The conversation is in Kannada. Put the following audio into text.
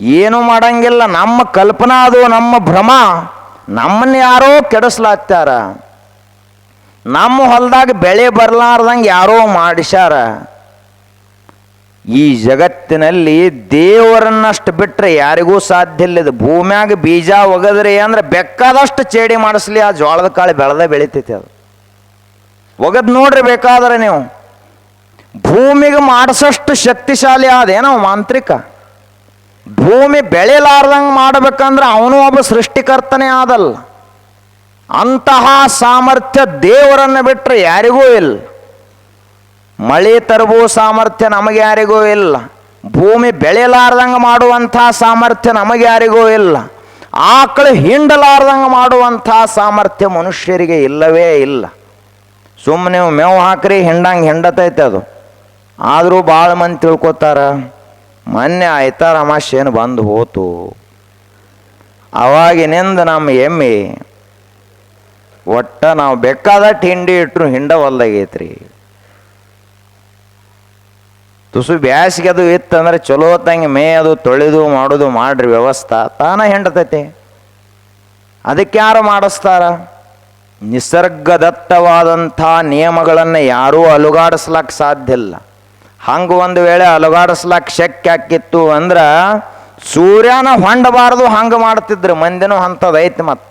ಏನು ಮಾಡಂಗಿಲ್ಲ. ನಮ್ಮ ಕಲ್ಪನಾ ಅದು, ನಮ್ಮ ಭ್ರಮ. ನಮ್ಮನ್ನ ಯಾರೋ ಕೆಡಿಸ್ಲಾತ್ತಾರ ನಮ್ಮ ಹೊಲದಾಗ ಬೆಳೆ ಬರಲಾರ್ದಂಗೆ ಯಾರೋ ಮಾಡಿಸ್ಯಾರ. ಈ ಜಗತ್ತಿನಲ್ಲಿ ದೇವರನ್ನಷ್ಟು ಬಿಟ್ಟರೆ ಯಾರಿಗೂ ಸಾಧ್ಯ ಇಲ್ಲ ಇದು ಭೂಮ್ಯಾಗ ಬೀಜ ಒಗದ್ರಿ ಅಂದ್ರೆ ಬೆಕ್ಕಾದಷ್ಟು ಚೇಡಿ ಮಾಡಿಸ್ಲಿ, ಆ ಜೋಳದ ಕಾಳು ಬೆಳೆದ ಬೆಳಿತೈತಿ ಅದು. ಒಗದ್ ನೋಡ್ರಿ ಬೇಕಾದ್ರೆ ನೀವು. ಭೂಮಿಗೆ ಮಾಡಿಸಷ್ಟು ಶಕ್ತಿಶಾಲಿ ಆದೇನೋ ಮಾಂತ್ರಿಕ. ಭೂಮಿ ಬೆಳೆಲಾರ್ದಂಗೆ ಮಾಡಬೇಕಂದ್ರೆ ಅವನು ಒಬ್ಬ ಸೃಷ್ಟಿಕರ್ತನೇ ಆದಲ್ಲ ಅಂತಹ ಸಾಮರ್ಥ್ಯ ದೇವರನ್ನು ಬಿಟ್ಟರೆ ಯಾರಿಗೂ ಇಲ್ಲ. ಮಳೆ ತರಬೋ ಸಾಮರ್ಥ್ಯ ನಮಗೆ ಯಾರಿಗೂ ಇಲ್ಲ. ಭೂಮಿ ಬೆಳೆಲಾರ್ದಂಗೆ ಮಾಡುವಂಥ ಸಾಮರ್ಥ್ಯ ನಮಗೆ ಯಾರಿಗೂ ಇಲ್ಲ. ಆಕಳು ಹಿಂಡಲಾರ್ದಂಗೆ ಮಾಡುವಂಥ ಸಾಮರ್ಥ್ಯ ಮನುಷ್ಯರಿಗೆ ಇಲ್ಲವೇ ಇಲ್ಲ. ಸುಮ್ಮನೆ ಮೇವು ಹಾಕ್ರಿ ಹಿಂಡಂಗೆ ಹಿಂಡತೈತೆ ಅದು. ಆದರೂ ಭಾಳ ಮಂದಿ ತಿಳ್ಕೊತಾರ ಮೊನ್ನೆ ಆಯ್ತಾರ ಅಮಾಶೇನು ಬಂದು ಹೋತು. ಅವಾಗಿನಿಂದ ನಮ್ಮ ಎಮ್ಮೆ, ಒಟ್ಟ ನಾವು ಬೇಕಾದಟ್ಟು ಹಿಂಡಿ ಇಟ್ಟರು ಹಿಂಡ ಹೊಲ್ದಾಗೈತ್ರಿ ತುಸು ಬ್ಯಾಸಿಗೆ ಅದು ಇತ್ತಂದ್ರೆ ಚಲೋ ತಂಗೆ ಮೇ ಅದು ತೊಳೆದು, ಮಾಡೋದು, ಮಾಡ್ರಿ ವ್ಯವಸ್ಥೆ, ತಾನ ಹೆಂಡತೈತಿ. ಅದಕ್ಕೆ ಯಾರು ಮಾಡಿಸ್ತಾರ? ನಿಸರ್ಗದತ್ತವಾದಂಥ ನಿಯಮಗಳನ್ನು ಯಾರೂ ಅಲುಗಾಡಿಸ್ಲಕ್ಕೆ ಸಾಧ್ಯ ಇಲ್ಲ. ಹಂಗೆ ಒಂದು ವೇಳೆ ಅಲುಗಾಡಿಸ್ಲಕ್ಕೆ ಶಕ್ಯ ಆಕಿತ್ತು ಅಂದ್ರೆ ಸೂರ್ಯನ ಹೊಂಡಬಾರದು ಹಂಗೆ ಮಾಡ್ತಿದ್ರು, ಮಂದಿನೂ ಅಂಥದ್ದು ಐತಿ ಮತ್ತು